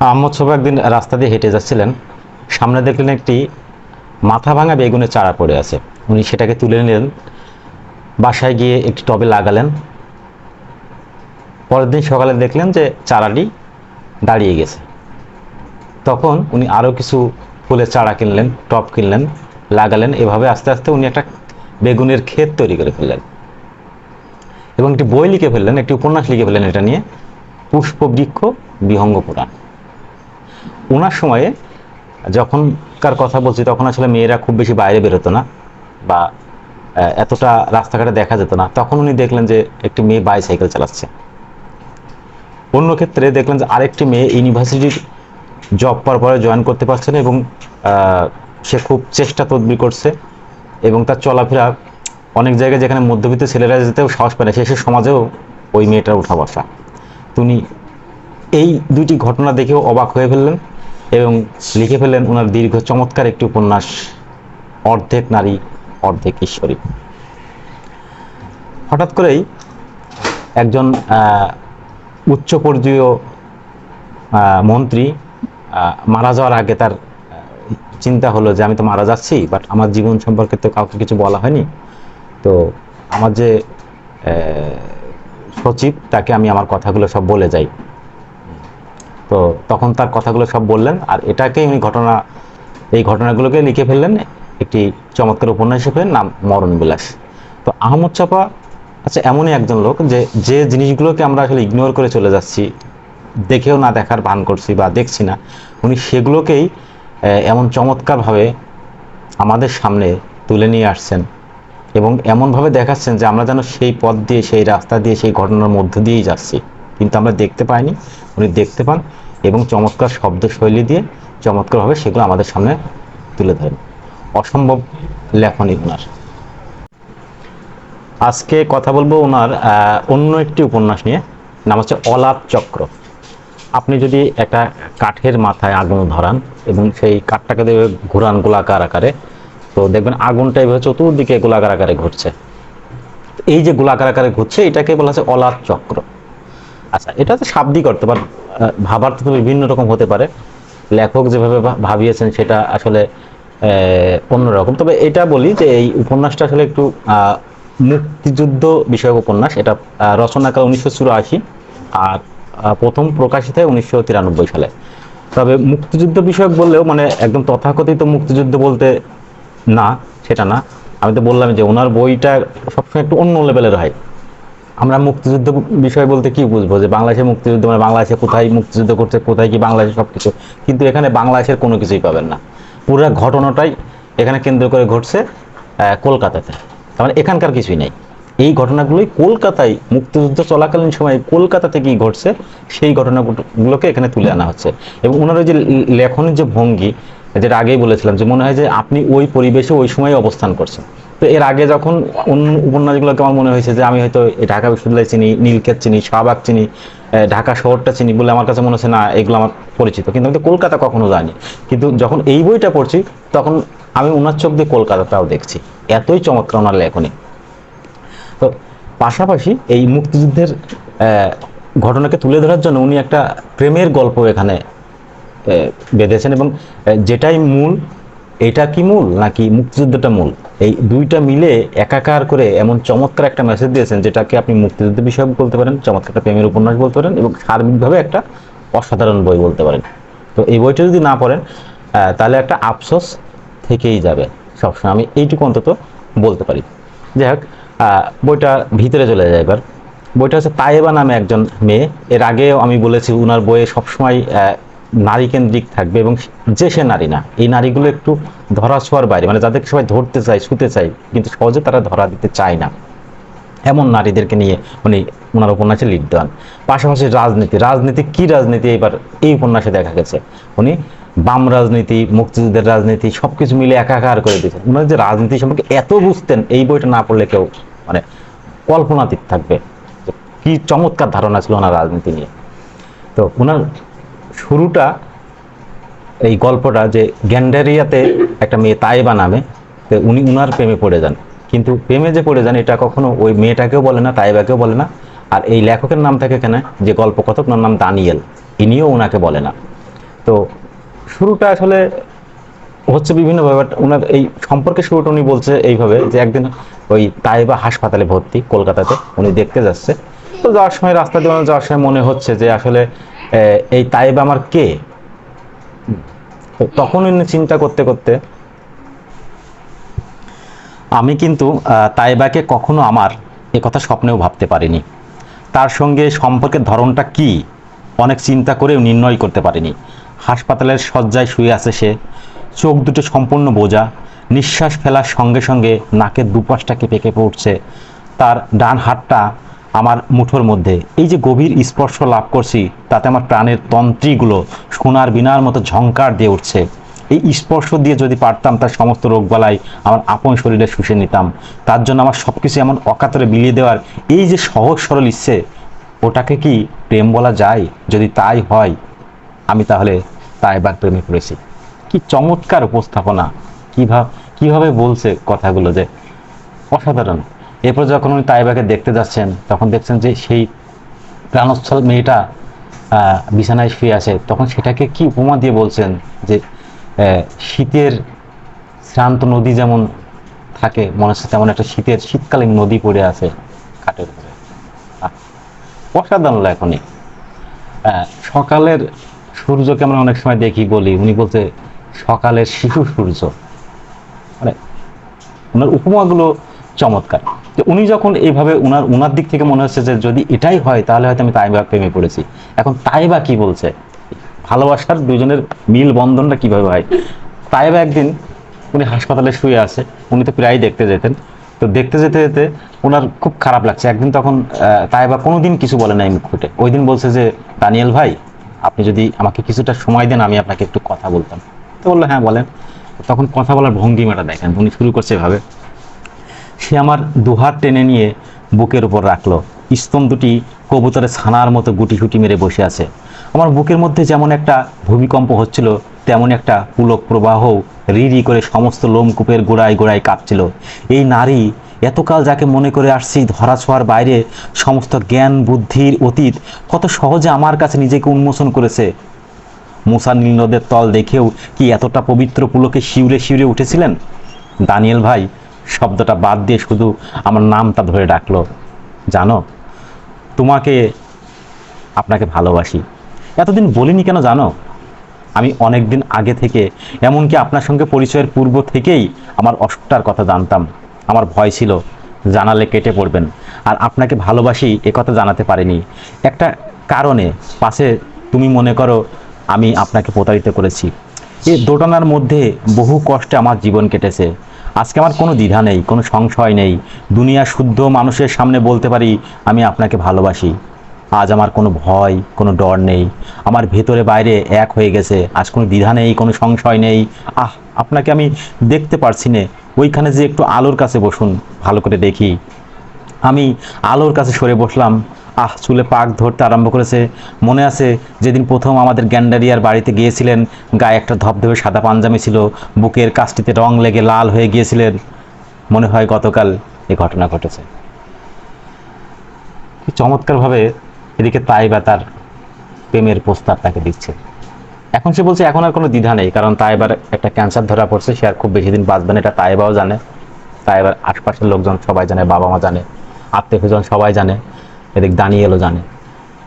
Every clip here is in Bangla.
আহমদ সোফা একদিন রাস্তা দিয়ে হেঁটে যাচ্ছিলেন। সামনে দেখলেন একটি মাথা ভাঙা বেগুনের চারা পড়ে আছে। উনি সেটাকে তুলে নিলেন, বাসায় গিয়ে একটি টবে লাগালেন। পরের দিন সকালে দেখলেন যে চারাটি দাঁড়িয়ে গেছে। তখন উনি আরও কিছু ফুলের চারা কিনলেন, টব কিনলেন, লাগালেন। এভাবে আস্তে আস্তে উনি একটা বেগুনের ক্ষেত তৈরি করে ফেললেন। এবং একটি বই লিখে ফেললেন, একটি উপন্যাস লিখে ফেললেন এটা নিয়ে, পুষ্পবৃক্ষ বিহঙ্গ পুরাণ ওনার সময়ে যখনকার কথা বলছি, তখন আসলে মেয়েরা খুব বেশি বাইরে বেরোতো না বা এতটা রাস্তাঘাটে দেখা যেত না। তখন উনি দেখলেন যে একটি মেয়ে বাইসাইকেল চালাচ্ছে। অন্য ক্ষেত্রে দেখলেন যে আরেকটি মেয়ে ইউনিভার্সিটির জব পাওয়ার পরে জয়েন করতে পারছে না এবং সে খুব চেষ্টা তদবির করছে এবং তার চলাফেরা অনেক জায়গায় যেখানে মধ্যবিত্ত ছেলেরা যেতেও সাহস পায় না, সে সে সমাজেও ওই মেয়েটার উঠা বসা। তিনি এই দুইটি ঘটনা দেখেও অবাক হয়ে ফেললেন। এবং লিখে ফেললেন ওনার দীর্ঘ, চমৎকার একটি উপন্যাস, অর্ধেক নারী, অর্ধেক ঈশ্বরী। হঠাৎ করেই একজন উচ্চ পর্যায় মন্ত্রী মারা যাওয়ার আগে তার চিন্তা হলো যে আমি তো মারা যাচ্ছি বাট আমার জীবন সম্পর্কে তো কাউকে কিছু বলা হয়নি। তো আমার যে সচিব, তাকে আমি আমার কথাগুলো সব বলে যাই। তো তখন তার কথাগুলো সব বললেন আর এটাকেই উনি ঘটনা, এই ঘটনাগুলোকে লিখে ফেললেন একটি চমৎকার উপন্যাস হিসেবে, নাম মরণ বিলাস তো আহমদ চাপা আচ্ছা এমনই একজন লোক যে যে জিনিসগুলোকে আমরা আসলে ইগনোর করে চলে যাচ্ছি, দেখেও না দেখার ভান করছি বা দেখছি না, উনি সেগুলোকেই এমন চমৎকারভাবে আমাদের সামনে তুলে নিয়ে আসছেন এবং এমনভাবে দেখাচ্ছেন যে আমরা যেন সেই পথ দিয়ে, সেই রাস্তা দিয়ে, সেই ঘটনার মধ্য দিয়েই যাচ্ছি। কিন্তু আমরা দেখতে পাইনি, উনি দেখতে পান এবং চমৎকার শব্দ শৈলী দিয়ে চমৎকারভাবে সেগুলো আমাদের সামনে তুলে ধরেন। অসম্ভব লেখনী ওনার আজকে কথা বলব ওনার অন্য একটি উপন্যাস নিয়ে, নাম হচ্ছে অলাপ চক্র। আপনি যদি একটা কাঠের মাথায় আগুন ধরান এবং সেই কাঠটাকে দিয়ে ঘুরান গোলাকার আকারে, তো দেখবেন আগুনটা এইভাবে চতুর্দিকে গোলাকার আকারে ঘুরছে। এই যে গোলাকার আকারে ঘুরছে, এটাকে বলা হচ্ছে অলাপ চক্র। আচ্ছা এটা হচ্ছে শাব্দিক অর্থ বা ভাবার তো বিভিন্ন রকম হতে পারে। লেখক যেভাবে ভাবিয়েছেন সেটা আসলে অন্যরকম তবে এটা বলি যে এই উপন্যাসটা আসলে একটু মুক্তিযুদ্ধ বিষয়ক উপন্যাস। এটা রচনাকাল উনিশশো চুরাশি আর প্রথম প্রকাশিত হয় উনিশশো তিরানব্বই সালে। তবে মুক্তিযুদ্ধ বিষয়ক বললেও মানে একদম তথাকথিত মুক্তিযুদ্ধ বলতে না, সেটা না। আমি তো বললাম যে ওনার বইটা সবসময় একটু অন্য লেভেলের হয়। আমরা মুক্তিযুদ্ধ বিষয় বলতে কি বুঝব? যে বাংলাদেশে মুক্তিযুদ্ধ মানে বাংলাদেশে কোথায় মুক্তিযুদ্ধ করছে, কোথায় কি বাংলাদেশে সব কিছু কিন্তু এখানে বাংলাদেশের কোনো কিছুই পাবেন না। পুরো ঘটনাটাই এখানে কেন্দ্র করে ঘটছে কলকাতাতে। তার মানে এখানকার কিছুই নেই। এই ঘটনাগুলোই কলকাতায় মুক্তিযুদ্ধ চলাকালীন সময় কলকাতাতে কি ঘটছে, সেই ঘটনাগুলোকে এখানে তুলে আনা হচ্ছে। এবং ওনার যে লেখনের যে ভঙ্গি, যেটা আগেই বলেছিলাম, যে মনে হয় যে আপনি ওই পরিবেশে ওই সময় অবস্থান করছেন। তো এর আগে যখন অন্য উপন্যাসগুলোকে আমার মনে হয়েছে যে আমি হয়তো ঢাকা বিশ্ববিদ্যালয় চিনি, নীলক্ষেত চিনি, শাহবাগ চিনি ঢাকা শহরটা চিনি বলে আমার কাছে মনে হচ্ছে, না, এগুলো আমার পরিচিত। কিন্তু আমি তো কলকাতা কখনো জানি কিন্তু যখন এই বইটা পড়ছি, তখন আমি ওনার চোখ দিয়ে কলকাতাটাও দেখছি। এতই চমৎকার ওনার লেখনী। তো পাশাপাশি এই মুক্তিযুদ্ধের ঘটনাকে তুলে ধরার জন্য উনি একটা প্রেমের গল্প এখানে বেঁধেছেন এবং যেটাই মূল এটা কি মূল নাকি মুক্তিযুদ্ধটা মূল? এই দুইটা মিলে একাকার করে এমন চমৎকার একটা মেসেজ দিয়েছেন যেটাকে আপনি মুক্তিযুদ্ধ বিষয়ক বলতে পারেন, চমৎকার একটা প্রেমের উপন্যাস বলতে পারেন এবং সার্বিকভাবে একটা অসাধারণ বই বলতে পারেন। তো এই বইটা যদি না পড়েন তাহলে একটা আফসোস থেকেই যাবে সবসময়। আমি এইটুকু অন্তত বলতে পারি। যাই হোক বইটা ভিতরে চলে যায় এবার। বইটা হচ্ছে তায়েবা নামে একজন মেয়ে। এর আগেও আমি বলেছি, উনার বইয়ে সবসময় নারী কেন্দ্রিক থাকবে এবং যে সে নারী না, এই নারীগুলো একটু ধরা ছোঁয়ার বাইরে মানে যাদেরকে সবাই ধরতে চায়, শুতে চায়, কিন্তু সহজে তারা ধরা দিতে চায় না। এমন নারীদেরকে নিয়ে উনি ওনার উপন্যাসে লিড দেন পাশাপাশি রাজনীতি রাজনীতি, কি রাজনীতি? এবার এই উপন্যাসে দেখা গেছে। উনি বাম রাজনীতি, মুক্তিযুদ্ধের রাজনীতি সব কিছু মিলে একাকার করে দিয়েছেন। উনার যে রাজনীতি সম্পর্কে এত বুঝতেন, এই বইটা না পড়লে কেউ মানে কল্পনাতীত থাকবে কি চমৎকার ধারণা ছিল ওনার রাজনীতি নিয়ে। তো ওনার শুরুটা এই গল্পটা যে গ্যান্ডারিয়াতে একটা মেয়ে তাইবা নামে উনি উনার প্রেমে পড়ে যান। কিন্তু প্রেমে যে পড়ে যান, এটা কখনো ওই মেয়েটাকেও বলে না, তাইবাকেও বলে না। আর এই লেখকের নাম থাকে কেন? যে গল্প কথক ওনার নাম দানিয়েল। ইনিও ওনাকে বলে না। তো শুরুটা আসলে হচ্ছে বিভিন্নভাবে বাট ওনার এই সম্পর্কে শুরুটা উনি বলছে এইভাবে, যে একদিন ওই তাইবা হাসপাতালে ভর্তি কলকাতাতে, উনি দেখতে যাচ্ছে। তো যাওয়ার সময়, রাস্তা দিয়ে যাওয়ার সময় মনে হচ্ছে যে আসলে এই তাইবা আমার কে? তখন উনি চিন্তা করতে করতে, আমি কিন্তু তাইবাকে কখনো আমার এ কথা স্বপ্নেও ভাবতে পারিনি। তার সঙ্গে সম্পর্কের ধরনটা কি? অনেক চিন্তা করেও নির্ণয় করতে পারিনি। হাসপাতালের শয্যায় শুয়ে আছে সে। চোখ দুটো সম্পূর্ণ বোঝা। নিঃশ্বাস ফেলার সঙ্গে সঙ্গে নাকের দুপাশটা কেঁপে কেঁপে উঠছে। তার ডান হাতটা আমার মুঠোর মধ্যে। এই যে গভীর স্পর্শ লাভ করছি, তাতে আমার প্রাণের তন্ত্রীগুলো সোনার বিনার মতো ঝঙ্কার দিয়ে উঠছে। এই স্পর্শ দিয়ে যদি পারতাম, তার সমস্ত রোগবালাই আমার আপন শরীরে শুষে নিতাম। তার জন্য আমার সব কিছু এমন অকাতরে বিলিয়ে দেওয়ার এই যে সহজ সরল ইচ্ছে, ওটাকে কি প্রেম বলা যায়? যদি তাই হয়, আমি তাহলে তাইবার প্রেমে পড়েছি। কি চমৎকার উপস্থাপনা। কীভাবে কীভাবে বলছে কথাগুলো যে অসাধারণ। এরপর যখন উনি তাইবাকে দেখতে যাচ্ছেন, তখন দেখছেন যে সেই প্রাণস্থল মেয়েটা বিছানায় শুয়ে আছে। তখন সেটাকে কি উপমা দিয়ে বলছেন যে শীতের শ্রান্ত নদী যেমন থাকে, মনে হচ্ছে তেমন একটা শীতের শীতকালীন নদী পড়ে আছে খাটের উপরে। অসাধারণ লেখনী। সকালের সূর্যকে আমরা অনেক সময় দেখি, বলি। উনি বলতে সকালের শিশু সূর্য। মানে ওনার উপমাগুলো চমৎকার। যে উনি যখন এইভাবে ওনার ওনার দিক থেকে মনে হচ্ছে যে যদি এটাই হয়, তাহলে হয়তো আমি তাইবা প্রেমে পড়েছি। এখন তাইবা কি বলছে? ভালোবাসার দুজনের মিল বন্ধনটা কীভাবে হয়? তাইবা একদিন উনি হাসপাতালে শুয়ে আছে, উনি তো প্রায়ই দেখতে যেতেন। তো দেখতে যেতে যেতে ওনার খুব খারাপ লাগছে। একদিন তখন তাইবা কোনোদিন কিছু বলে নাই মুখ ফুটে। ওই দিন বলছে যে, দানিয়েল ভাই, আপনি যদি আমাকে কিছুটা সময় দেন, আমি আপনাকে একটু কথা বলতাম। তো বলল হ্যাঁ বলেন। তখন কথা বলার ভঙ্গিমাটা দেখেন। উনি শুরু করছে এভাবে। সে আমার দুহাত টেনে নিয়ে বুকের উপর রাখল। স্তন দুটি কবুতরের ছানার মতো গুটি গুটি মেরে বসে আছে। আমার বুকের মধ্যে যেমন একটা ভূমিকম্প হচ্ছিল, তেমন একটা পুলক প্রবাহ রি রি করে সমস্ত লোমকূপের গোড়ায় গোড়ায় কাঁপছিল। এই নারী এতকাল যাকে মনে করে আসছি ধরা ছোঁয়ার বাইরে সমস্ত জ্ঞান, বুদ্ধির অতীত কত সহজে আমার কাছে নিজেকে উন্মোচন করেছে। মুসা নীল নদের তল দেখেও কি এতটা পবিত্র পুলকে শিউরে শিউরে উঠেছিলেন? দানিয়েল ভাই শব্দটা বাদ দিয়ে শুধু আমার নামটা ধরে ডাকলো, জানো, তোমাকে, আপনাকে ভালোবাসি। এতদিন বলিনি কেন জানো? আমি অনেক দিন আগে থেকে, এমনকি আপনার সঙ্গে পরিচয়ের পূর্ব থেকেই আমার অসুখটার কথা জানতাম। আমার ভয় ছিল, জানালে কেটে পড়বেন। আর আপনাকে ভালোবাসি কথা জানাতে পারিনি। একটা কারণে, পাশে তুমি মনে করো, আমি আপনাকে প্রতারিত করেছি। এই দোটানার মধ্যে বহু কষ্টে আমার জীবন কেটেছে। আজকে আমার কোনো দ্বিধা নেই, কোনো সংশয় নেই। দুনিয়া শুদ্ধ মানুষের সামনে বলতে পারি, আমি আপনাকে ভালোবাসি। আজ আমার কোনো ভয়, কোনো ডর নেই। আমার ভেতরে বাইরে এক হয়ে গেছে। আজ কোনো দ্বিধা নেই, কোনো সংশয় নেই। আহ, আপনাকে আমি দেখতে পারছি না। ওইখানে যে একটু আলোর কাছে বসুন, ভালো করে দেখি। আমি আলোর কাছে সরে বসলাম। আহ, চুলে পাক ধরতে আরম্ভ করেছে। মনে আছে যেদিন প্রথম আমাদের গ্যান্ডারিয়ার বাড়িতে গিয়েছিলেন, গায়ে একটা ধবধবে সাদা পাঞ্জামি ছিল, বুকের কাজটিতে রং লেগে লাল হয়ে গিয়েছিলেন। মনে হয় গতকাল এ ঘটনা ঘটেছে। চমৎকারভাবে এদিকে তাই বা তার প্রেমের প্রস্তাব তাকে দিচ্ছে। এখন সে বলছে, এখন আর কোনো দ্বিধা নেই, কারণ তাইবার একটা ক্যান্সার ধরা পড়ছে, সে আর খুব বেশি দিন বাঁচবে না, এটা তাই তাইবাও জানে। তাইবার আশপাশের লোকজন সবাই জানে, বাবা মা জানে, আত্মীয় সবাই জানে। এদিক দানিয়েলও জানে।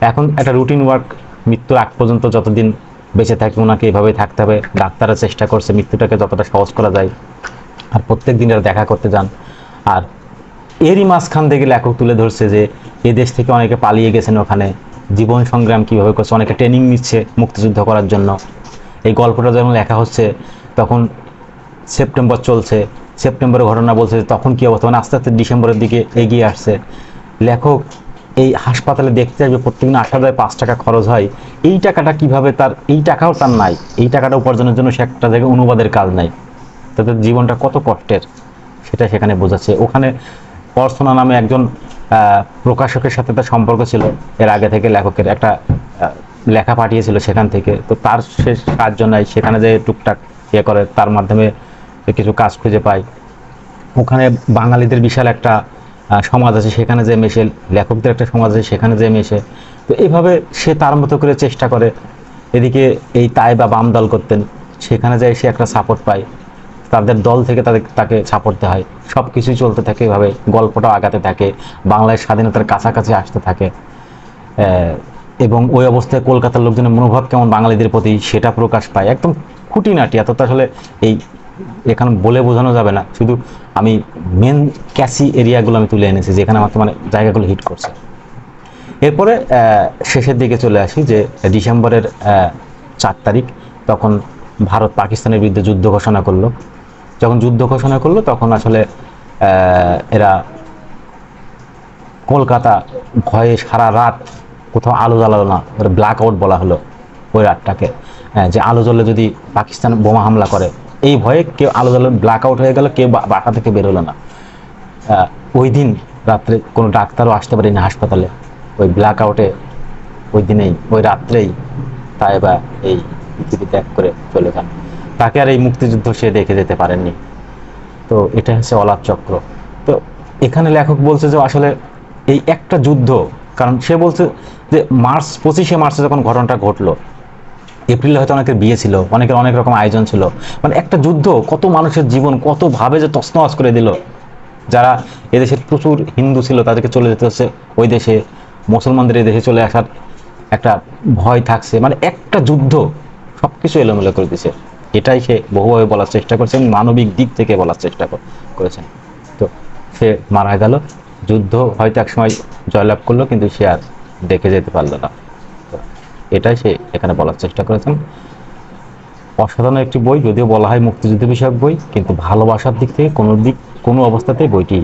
এখন একটা রুটিন ওয়ার্ক মৃত্যুর আগ পর্যন্ত যতদিন বেঁচে থাকে ওনাকে এভাবেই থাকতে হবে, ডাক্তাররা চেষ্টা করছে মৃত্যুটাকে যতটা সহজ করা যায়। আর প্রত্যেক দিন দেখা করতে যান। আর এরই মাঝখান থেকে লেখক তুলে ধরছে যে, এ দেশ থেকে অনেকে পালিয়ে গেছেন ওখানে। জীবন সংগ্রাম কীভাবে করছে, অনেকে ট্রেনিং নিচ্ছে মুক্তিযুদ্ধ করার জন্য। এই গল্পটা যখন লেখা হচ্ছে, তখন সেপ্টেম্বর চলছে। সেপ্টেম্বরের ঘটনা বলছে তখন কী অবস্থা? মানে আস্তে আস্তে ডিসেম্বরের দিকে এগিয়ে আসছে। লেখক এই হাসপাতালে দেখতে আসবে প্রত্যেকদিন আট হাজার পাঁচ টাকা খরচ হয়। এই টাকাটা কীভাবে তার, এই টাকাও তার নাই। এই টাকাটা উপার্জনের জন্য সে একটা জায়গায় অনুবাদের কাজ নাই। তাদের জীবনটা কত কষ্টের, সেটা সেখানে বোঝাচ্ছে। ওখানে অর্চনা নামে একজন প্রকাশকের সাথে তার সম্পর্ক ছিল, এর আগে থেকে লেখকের একটা লেখা পাঠিয়েছিল সেখান থেকে। তো তার সে সাহায্য নেয়, সেখানে যে টুকটাক ইয়ে করে, তার মাধ্যমে কিছু কাজ খুঁজে পায়। ওখানে বাঙালিদের বিশাল একটা সমাজ আছে, সেখানে যে মেশে, লেখকদের একটা সমাজ আছে, সেখানে যে মেশে। তো এইভাবে সে তার মতো করে চেষ্টা করে। এদিকে এই তাই বা বাম দল করতেন, সেখানে যায় সে একটা সাপোর্ট পায়। তাদের দল থেকে তাদের, তাকে সাপোর্ট দেওয়া হয়। সব কিছুই চলতে থাকে এভাবে, গল্পটাও আগাতে থাকে, বাংলায় স্বাধীনতার কাছাকাছি আসতে থাকে। এবং ওই অবস্থায় কলকাতার লোকজনের মনোভাব কেমন বাঙালিদের প্রতি, সেটা প্রকাশ পায়। একদম খুঁটিনাটি এত আসলে এই এখানে বলে বোঝানো যাবে না। শুধু আমি মেন ক্যাসি এরিয়াগুলো আমি তুলে এনেছি, যেখানে আমাকে মানে জায়গাগুলো হিট করছে। এরপরে শেষের দিকে চলে আসি যে ডিসেম্বরের চার তারিখ, তখন ভারত পাকিস্তানের বিরুদ্ধে যুদ্ধ ঘোষণা করল। যখন যুদ্ধ ঘোষণা করল, তখন আসলে এরা কলকাতা ভয়ে সারা রাত কোথাও আলো জ্বালালো না। ব্ল্যাক আউট বলা হলো ওই রাতটাকে। যে আলো জ্বলে যদি পাকিস্তান বোমা হামলা করে এই ভয়ে কেউ আলো জ্বলে ব্ল্যাক আউট হয়ে গেল, কেউ বাসা থেকে বেরোলো না। ওই দিন রাত্রে কোনো ডাক্তারও আসতে পারেনি হাসপাতালে। ওই ব্ল্যাক আউটে ওই দিনেই, ওই রাত্রেই তাই বা এই পৃথিবী ত্যাগ করে চলে যান। তাকে আর এই মুক্তিযুদ্ধ সে দেখে যেতে পারেননি। তো এটা হচ্ছে অলাপ চক্র। তো এখানে লেখক বলছে যে আসলে এই একটা যুদ্ধ, কারণ সে বলছে যে মার্চ, পঁচিশে মার্চে যখন ঘটনাটা ঘটলো এপ্রিলে হয়তো অনেকের বিয়ে ছিল, অনেকের অনেক রকম আয়োজন ছিল। মানে একটা যুদ্ধ কত মানুষের জীবন, কত ভাবে যে তছনছ করে দিল। যারা এদেশের প্রচুর হিন্দু ছিল, তাদেরকে চলে যেতে হচ্ছে। ওই দেশে মুসলমানদের এই দেশে চলে আসার একটা ভয় থাকছে। মানে একটা যুদ্ধ সব কিছু এলোমেলো করে দিছে। এটাই সে বহুভাবে বলার চেষ্টা করছে এবং মানবিক দিক থেকে বলার চেষ্টা কর- করেছেন। তো সে মারা গেল। যুদ্ধ হয়তো এক সময় জয়লাভ করল, কিন্তু সে আর দেখে যেতে পারল না। এটাই সে এখানে বলার চেষ্টা করেছেন। অসাধারণ একটি বই, যদিও বলা হয় মুক্তিযুদ্ধ বিষয়ক বই, কিন্তু ভালোবাসার দিক থেকে কোনো দিক, কোনো অবস্থাতেই বইটি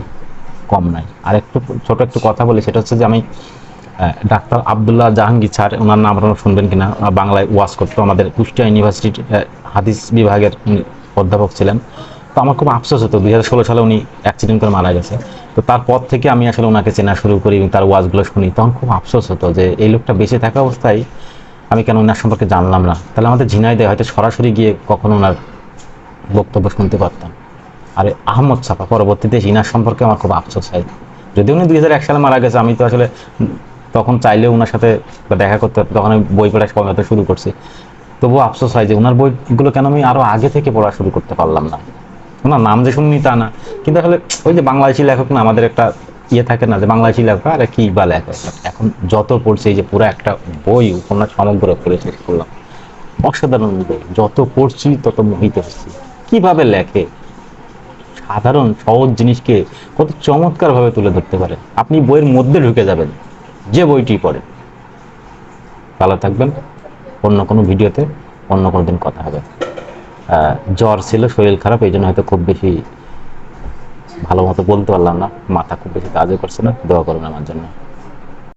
কম নাই আর একটু ছোট একটু কথা বলি, সেটা হচ্ছে যে আমি ডাক্তার আবদুল্লাহ জাহাঙ্গীর স্যার ওনার নাম আপনারা শুনবেন কিনা বাংলায় ওয়াজ করতো, আমাদের কুষ্টিয়া ইউনিভার্সিটির হাদিস বিভাগের অধ্যাপক ছিলেন। তো আমার খুব আফসোস হতো, দুই হাজার ষোলো সালে উনি অ্যাক্সিডেন্ট করে মারা গেছে। তো তারপর থেকে আমি আসলে ওনাকে চেনা শুরু করি এবং তার ওয়াজগুলো শুনি। তখন খুব আফসোস হতো যে এই লোকটা বেঁচে থাকা অবস্থায় আমি কেন ওনার সম্পর্কে জানলাম না? তাহলে আমাদের ঝিনাইদে হয়তো সরাসরি গিয়ে কখনো ওনার বক্তব্য শুনতে পারতাম। আর আহমদ ছাপা পরবর্তীতে ইনার সম্পর্কে আমার খুব আফসোস হয়। যদি উনি দুই হাজার এক সালে মারা গেছে, আমি তো আসলে তখন চাইলেও ওনার সাথে দেখা করতে, তখন আমি বই পড়া পড়াতে শুরু করছি। তবুও আফসোস হয় যে ওনার বইগুলো কেন আমি আরও আগে থেকে পড়া শুরু করতে পারলাম না। ওনার নাম যে শুনিনি তা না। কিন্তু আসলে ওই যে বাংলাদেশি লেখক না, আমাদের একটা ইয়ে থাকে না যে বাংলাদেশি লেখক আর কি বা লেখা এখন যত পড়ছে, এই যে পুরো একটা বই উপন্যাস সমগ্র পড়ে শেষ করলাম। অসাধারণ যত পড়ছি তত মোহিত হচ্ছি। কীভাবে লেখে? সাধারণ, সহজ জিনিসকে কত চমৎকার ভাবে তুলে ধরতে পারে। আপনি বইয়ের মধ্যে ঢুকে যাবেন, যে বইটি পড়ে। ভালো থাকবেন। অন্য কোনো ভিডিওতে অন্য কোনো দিন কথা হবে। জ্বর ছিল, শরীর খারাপ, এই জন্য হয়তো খুব বেশি ভালো মতো বলতে পারলাম না, মাথা খুব বেশি কাজও করছে না, দোয়া করবেন আমার জন্য।